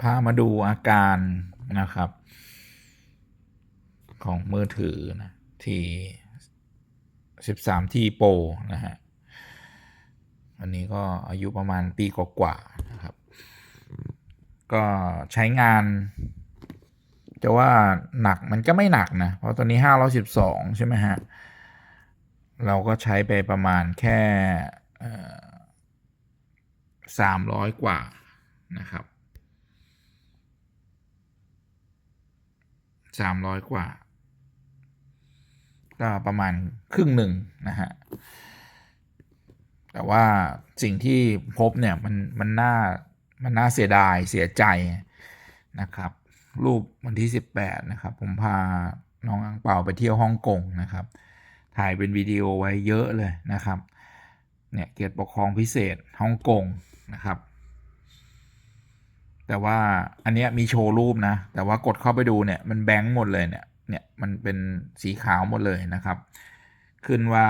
พามาดูอาการนะครับ ของมือถือนะที่13ที่โปรนะฮะ อันนี้ก็อายุประมาณปีกว่าๆนะครับ ก็ใช้งาน จะว่าหนักมันก็ไม่หนักนะ เพราะตอนนี้512ใช่ไหมฮะ เราก็ใช้ไปประมาณแค่สามร้อยกว่านะครับ สามร้อยกว่า ก็ประมาณครึ่งหนึ่งนะฮะ แต่ว่าสิ่งที่พบเนี่ยมันมันน่ามันน่าเสียดายเสียใจนะครับ รูปวันที่ 18 นะครับ ผมพาน้องอังเปาไปเที่ยวฮ่องกงนะครับ ถ่ายเป็นวิดีโอไว้เยอะเลยนะครับ เนี่ยเกียรติปกครองพิเศษฮ่องกงนะครับ แต่ว่าอันเนี้ยมีโชว์รูปนะ แต่ว่ากดเข้าไปดูเนี่ยมันแบงค์หมดเลยเนี่ยเนี่ยมันเป็นสีขาวหมดเลยนะครับ ขึ้นว่า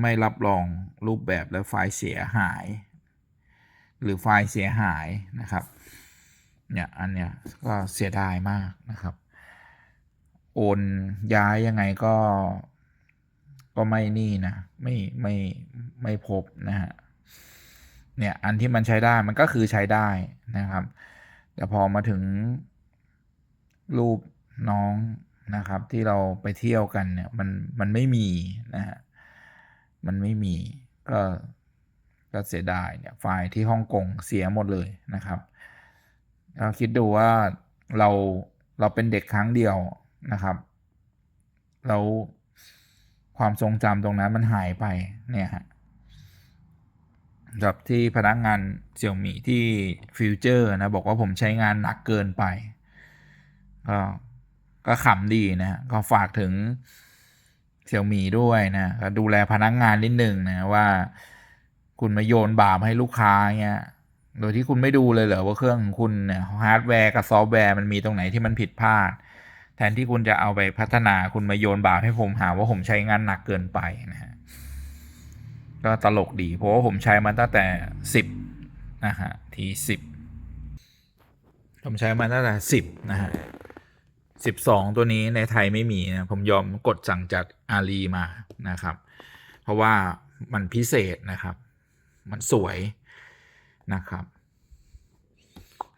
ไม่รับรองรูปแบบและไฟล์เสียหาย หรือไฟล์เสียหายนะครับเนี่ยอันเนี้ยก็เสียดายมากนะครับ โอนย้ายยังไงก็ก็ไม่นี่นะ ไม่ไม่ไม่พบนะฮะ เนี่ย อันที่มันใช้ได้มันก็คือใช้ได้นะครับ แต่พอมาถึงรูปน้องนะครับ ที่เราไปเที่ยวกันเนี่ยมันมันไม่มีนะฮะมันไม่มีก็ก็เสียดายเนี่ยไฟล์ที่ฮ่องกงเสียหมดเลยนะครับเราคิดดูว่าเราเราเป็นเด็กครั้งเดียวนะครับแล้วความทรงจำตรงนั้นมันหายไปเนี่ยฮะ กับที่พนักงานเสี่ยวมี่ที่ฟิวเจอร์นะ บอกว่าผมใช้งานหนักเกินไป ก็ก็ขำดีนะ ก็ฝากถึงเสี่ยวมี่ด้วยนะก็ดูแลพนักงานนิดหนึ่งนะว่า คุณมาโยนบาปให้ลูกค้าเงี้ยโดยที่คุณไม่ดูเลยเหรอว่าเครื่องของคุณเนี่ยฮาร์ดแวร์กับซอฟต์แวร์มันมีตรงไหนที่มันผิดพลาด แทนที่คุณจะเอาไปพัฒนาคุณมาโยนบาปให้ผมหาว่าผมใช้งานหนักเกินไปนะฮะ ก็ตลกดี เพราะว่าผมใช้มันตั้งแต่สิบนะฮะ ทีสิบผมใช้มันตั้งแต่สิบนะฮะสิบสองตัวนี้ในไทยไม่มีนะ ผมยอมกดสั่งจากอาลีมานะครับ เพราะว่ามันพิเศษนะครับ มันสวยนะครับ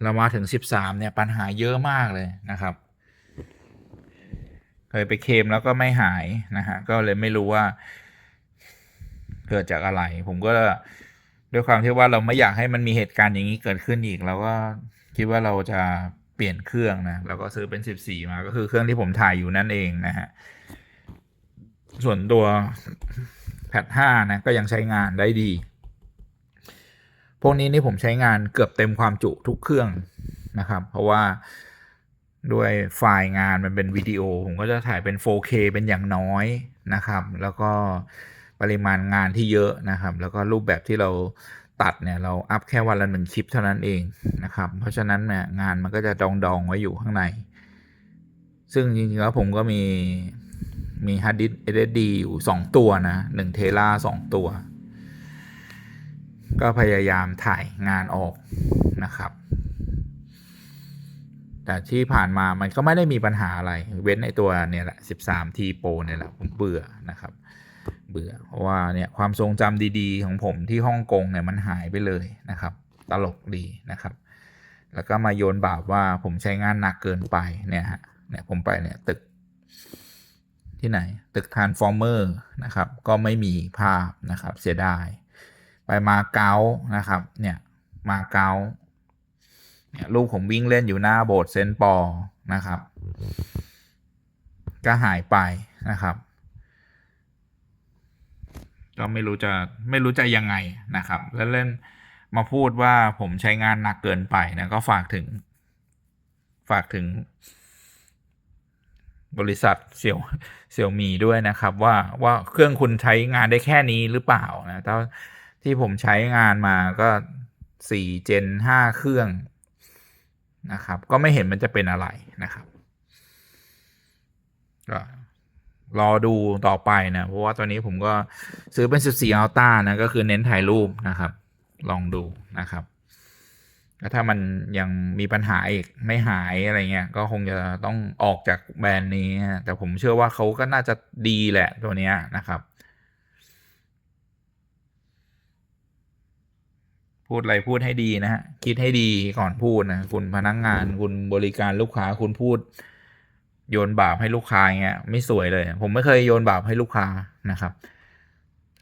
เรามาถึงสิบสามเนี่ย ปัญหาเยอะมากเลยนะครับ เคยไปเคมแล้วก็ไม่หายนะฮะ ก็เลยไม่รู้ว่า เกิดจากอะไร ผมก็ด้วยความที่ว่าเราไม่อยากให้มันมีเหตุการณ์อย่างนี้เกิดขึ้นอีกเราก็คิดว่าเราจะเปลี่ยนเครื่องนะเราก็ซื้อเป็น 14 มาก็คือเครื่องที่ผมถ่ายอยู่นั่นเองนะฮะส่วนตัวแพท5นะก็ยังใช้งานได้ดี พวกนี้นี่ผมใช้งานเกือบเต็มความจุทุกเครื่องนะครับ เพราะว่าด้วยไฟล์งานมันเป็นวิดีโอ ผมก็จะถ่ายเป็น 4K เป็นอย่างน้อยนะครับ แล้วก็ ปริมาณงานที่เยอะนะครับ แล้วก็รูปแบบที่เราตัดเนี่ยเราอัพแค่วันละหนึ่งคลิปเท่านั้นเองนะครับ เพราะฉะนั้นเนี่ยงานมันก็จะดองดองไว้อยู่ข้างใน ซึ่งจริงๆแล้วผมก็มีมีฮาร์ดดิสก์ SSD อยู่ 2 ตัวนะ1เทรา2ตัว ก็พยายามถ่ายงานออกนะครับ แต่ที่ผ่านมามันก็ไม่ได้มีปัญหาอะไร เว้นในตัวเนี่ยแหละ 13 T Pro เนี่ยแหละผมเบื่อนะครับ เบื่อเพราะว่าเนี่ยความทรงจำดีๆ ของผมที่ฮ่องกงเนี่ยมันหายไปเลยนะครับ ตลกดีนะครับ แล้วก็มาโยนบาปว่าผมใช้งานหนักเกินไปเนี่ยฮะเนี่ยผมไปเนี่ยตึกที่ไหน ตึกทานฟอร์เมอร์นะครับ ก็ไม่มีภาพนะครับ เสียดาย ไปมาเก๊านะครับ เนี่ยมาเก๊าเนี่ยลูกผมวิ่งเล่นอยู่หน้าโบสถ์เซนต์ปอนะครับ ก็หายไปนะครับ ก็ไม่รู้จะไม่รู้จะยังไงนะครับ แล้วเล่นมาพูดว่าผมใช้งานหนักเกินไปนะก็ฝากถึง ฝากถึง บริษัทเสี่ยวเสี่ยวมีด้วยนะครับ ว่าว่าเครื่องคุณใช้งานได้แค่นี้หรือเปล่านะถ้าที่ผมใช้งานมาก็สี่เจนห้าเครื่องนะครับ ก็ไม่เห็นมันจะเป็นอะไรนะครับก็ รอดูต่อไปนะ เพราะว่าตอนนี้ผมก็ซื้อเป็น 14 Ultra นะ ก็คือเน้นถ่ายรูปนะครับ ลองดูนะครับแล้วถ้ามันยังมีปัญหาอีกไม่หายอะไรเงี้ย ก็คงจะต้องออกจากแบรนด์นี้ แต่ผมเชื่อว่าเขาก็น่าจะดีแหละตัวเนี้ยนะครับ พูดอะไรพูดให้ดีนะฮะ คิดให้ดีก่อนพูดนะ คุณพนักงงานคุณบริการลูกค้าคุณพูด โยนบาปให้ลูกค้าเงี้ยไม่สวยเลย ผมไม่เคยโยนบาปให้ลูกค้านะครับ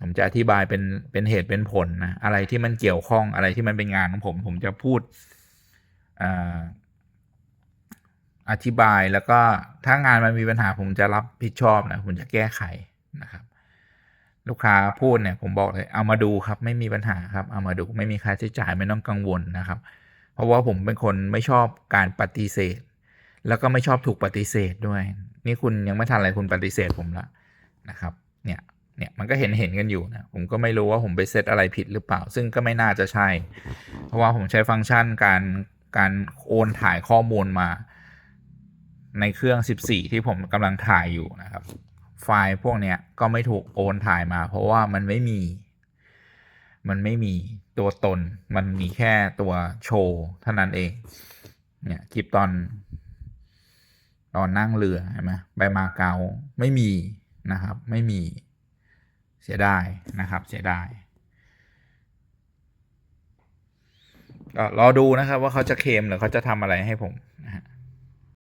ผมจะอธิบายเป็นเป็นเหตุเป็นผลนะอะไรที่มันเกี่ยวข้องอะไรที่มันเป็นงานของผม ผมจะพูดออธิบายแล้วก็ถ้างานมันมีปัญหาผมจะรับผิดชอบนะผมจะแก้ไขนะครับ ลูกค้าพูดเนี่ยผมบอกเลยเอามาดูครับไม่มีปัญหาครับเอามาดูไม่มีค่าใช้จ่ายไม่ต้องกังวลนะครับ เพราะว่าผมเป็นคนไม่ชอบการปฏิเสธ แล้วก็ไม่ชอบถูกปฏิเสธด้วย นี่คุณยังไม่ทันอะไรคุณปฏิเสธผมละนะครับ เนี่ยเนี่ยมันก็เห็นเห็นกันอยู่นะผมก็ไม่รู้ว่าผมไปเซตอะไรผิดหรือเปล่า ซึ่งก็ไม่น่าจะใช่ เพราะว่าผมใช้ฟังก์ชันการการโอนถ่ายข้อมูลมา ในเครื่อง 14 ที่ผมกำลังถ่ายอยู่นะครับ ไฟล์พวกเนี้ยก็ไม่ถูกโอนถ่ายมา เพราะว่ามันไม่มี มันไม่มีตัวตน มันมีแค่ตัวโชว์เท่านั้นเอง เนี่ยคลิปตอน ตอนนั่งเรือใช่ไหมไปมาเกาไม่มีนะครับ ไม่มีเสียดายนะครับ เสียดายก็รอดูนะครับว่าเขาจะเคมหรือเขาจะทำอะไรให้ผม